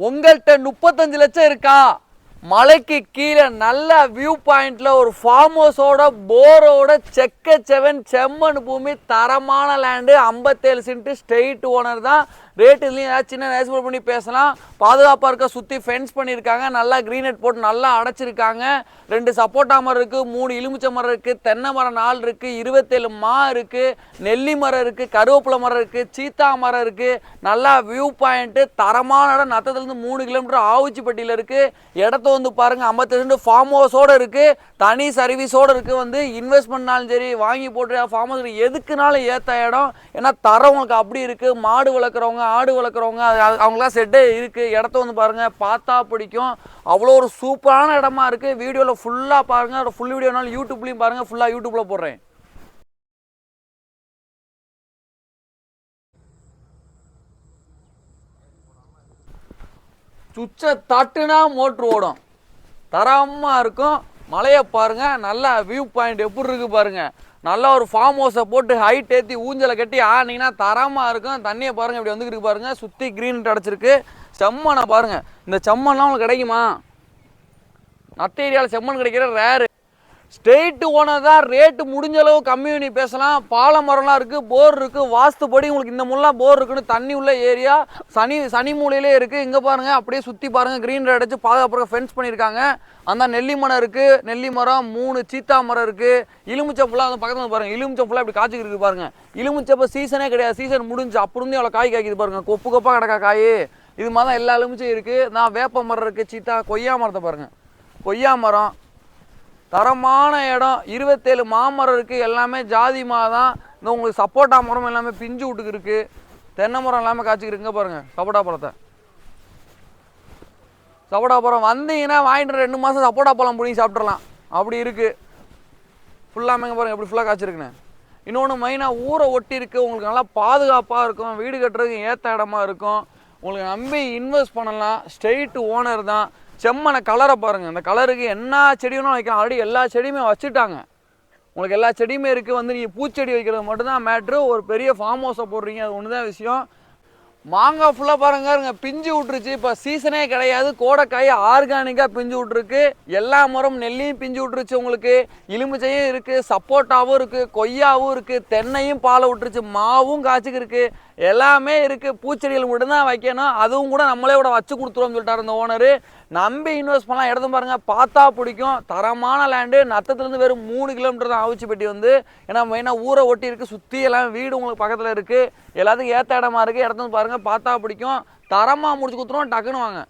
உங்கள்கிட்ட முப்பத்தஞ்சு லட்சம் இருக்கா? மலைக்கு கீழே நல்ல வியூ பாயிண்ட்ல ஒரு ஃபார்ம் ஹவுஸோட போரோட செக்க செவன் செம்மண் பூமி தரமான லேண்டு ஐம்பத்தேழு சென்ட் ஸ்ட்ரெயிட் ஓனர் தான். ரேட் இதுலையும் ஏதாவது சின்ன நேசபோல் பண்ணி பேசலாம். பாதுகாப்பாக இருக்க சுற்றி ஃபென்ஸ் பண்ணியிருக்காங்க. நல்லா க்ரீன் நெட் போட்டு நல்லா அடைச்சிருக்காங்க. ரெண்டு சப்போட்டா மரம் இருக்குது மூணு எலுமிச்சை மரம் இருக்குது தென்னை மரம் நாலு இருக்குது இருபத்தேழு மா இருக்குது நெல்லி மரம் இருக்குது கருவேப்பிலை மரம் இருக்குது சீத்தா மரம் இருக்குது நல்லா வியூ பாயிண்ட்டு தரமான இடம். நத்தத்துலேருந்து மூணு கிலோமீட்டர் ஆவுச்சிப்பட்டியில் இருக்குது இடத்த வந்து பாருங்கள் ஐம்பத்தி ரெண்டு ஃபார்ம் ஹவுஸோடு இருக்குது தனி சர்வீஸோடு இருக்குது வந்து இன்வெஸ்ட்மெண்ட்னாலும் சரி வாங்கி போட்டு ஃபார்ம் ஹவுஸ் எதுக்குனாலும் ஏற்ற இடம். ஏன்னா தரவங்களுக்கு அப்படி இருக்குது மாடு வளர்க்குறவங்க ஆடு வளர்க்குறவங்க அது- அவங்களாம் செட்டே இருக்குது இடத்த வந்து பாருங்கள் பார்த்தா பிடிக்கும். அவ்வளோ ஒரு சூப்பரான இடமா இருக்குது வீடியோவில் ஃபுல்லாக பாருங்கள் ஃபுல் வீடியோனாலும் யூடியூப்லேயும் பாருங்கள் ஃபுல்லாக யூடியூப்பில் போடுறேன். சுவிட்சை தட்டுனா மோட்ரு ஓடும். தரமாக இருக்கும். மலையை பாருங்கள் நல்லா வியூ பாயிண்ட் எப்படி இருக்குது பாருங்கள் நல்லா ஒரு ஃபார்ம் ஹவுஸை போட்டு ஹைட் ஏற்றி ஊஞ்சலை கட்டி ஆனீங்கன்னா தரமாக இருக்கும். தண்ணியை பாருங்க இப்படி வந்துக்கிட்டு பாருங்கள் சுற்றி க்ரீன் அடைச்சிருக்கு. செம்மனை பாருங்கள் இந்த செம்மன்லாம் உங்களுக்கு கிடைக்குமா? நத்த ஏரியாவில் செம்மண் கிடைக்கிற ரேரு ஸ்டேட்டு ஓனர் தான் ரேட்டு முடிஞ்ச அளவு கம்மி பண்ணி பேசலாம். பாலை மரம்லாம் இருக்குது போர் இருக்குது வாஸ்துப்படி உங்களுக்கு இந்த முல்லாம் போர் இருக்குன்னு தண்ணி உள்ள ஏரியா சனி சனி மூலையிலே இருக்குது இங்கே பாருங்கள் அப்படியே சுற்றி பாருங்கள் க்ரீன் அடிச்சு பாதுகாப்பாக ஃபென்ஸ் பண்ணியிருக்காங்க. அந்த நெல்லி மரம் இருக்குது நெல்லி மரம் மூணு சீத்தா மரம் இருக்குது இலுமிச்சப்பெல்லாம் ஃபுல்லாக பக்கத்தில் பாருங்கள் இலுமிச்சப்பெல்லாம் இப்படி காய்ச்சிக்கிட்டு இருக்குது பாருங்கள் இலுமிச்சை சீசனே கிடையாது சீசன் முடிஞ்சு அப்படி இருந்து அவ்வளோ காய் காய்க்குது பாருங்கள் கொப்பு கொப்பாக கிடக்கா காய். இது மாதிரி தான் எல்லா எலுமிச்சையும் இருக்குது நான் வேப்ப மரம் இருக்குது சீத்தா கொய்யா மரத்தை பாருங்கள் கொய்யா மரம் தரமான இடம் இருபத்தேழு மாமரம் இருக்குது எல்லாமே ஜாதி மா தான். இந்த உங்களுக்கு சப்போட்டா மரம் எல்லாமே பிஞ்சு விட்டுக்கு இருக்குது தென்னை மரம் எல்லாமே காய்ச்சிக்கிருங்க பாருங்கள் சப்போட்டா பழத்தை. சப்போட்டா பழம் வந்தீங்கன்னா வாங்கிட்டு ரெண்டு மாதம் சப்போட்டா பழம் பிடிங்கி சாப்பிட்றலாம் அப்படி இருக்குது ஃபுல்லாக இங்கே பாருங்கள் எப்படி ஃபுல்லாக காய்ச்சிருக்குண்ணே இன்னொன்று மெயினாக ஊரை ஒட்டி இருக்குது உங்களுக்கு நல்லா பாதுகாப்பாக இருக்கும் வீடு கட்டுறதுக்கு ஏற்ற இடமா இருக்கும். உங்களுக்கு நம்பி இன்வெஸ்ட் பண்ணலாம் ஸ்ட்ரெயிட் ஓனர் தான். செம்மனை கலரை பாருங்கள் இந்த கலருக்கு என்ன செடியும் வைக்கலாம். ஆல்ரெடி எல்லா செடியுமே வச்சுட்டாங்க. உங்களுக்கு எல்லா செடியுமே இருக்குது வந்து நீங்கள் பூச்செடி வைக்கிறது மட்டும்தான் மேட்ரு ஒரு பெரிய ஃபார்ம் ஹவுஸை போடுறீங்க. அது ஒன்று தான் விஷயம். மாங்காய் ஃபுல்லாக பாருங்க. இருங்க பிஞ்சு விட்டுருச்சு. இப்போ சீசனே கிடையாது. கோடைக்காய் ஆர்கானிக்காக பிஞ்சு விட்ருக்கு எல்லா மரம் நெல்லையும் பிஞ்சு விட்டுருச்சு உங்களுக்கு. எலுமிச்சையும் இருக்குது சப்போட்டாவும் இருக்குது கொய்யாவும் இருக்குது தென்னையும் பாலை விட்டுருச்சு. மாவும் காய்ச்சிக்கு இருக்குது எல்லாமே இருக்குது பூச்செடிகள் மட்டும்தான் வைக்கணும். அதுவும் கூட நம்மளே கூட வச்சு கொடுத்துருவோம்னு சொல்லிட்டாரு இந்த ஓனரு நம்பி இன்வெஸ்ட் பண்ணலாம். இடத்த பாருங்கள் பார்த்தா பிடிக்கும். தரமான லேண்டு நத்தத்துலேருந்து வெறும் மூணு கிலோமீட்டர் தான் ஆவுச்சிப்பட்டி வந்து. ஏன்னா மெயினாக ஊரை ஒட்டி இருக்குது சுற்றி எல்லாம் வீடு உங்களுக்கு பக்கத்தில் இருக்குது எல்லாத்துக்கும் ஏற்ற இடமா இருக்குது இடத்த வந்து பார்த்தா பிடிக்கும். தரமாக முடிச்சு கொடுத்துருவோம். டக்குன்னு வாங்க.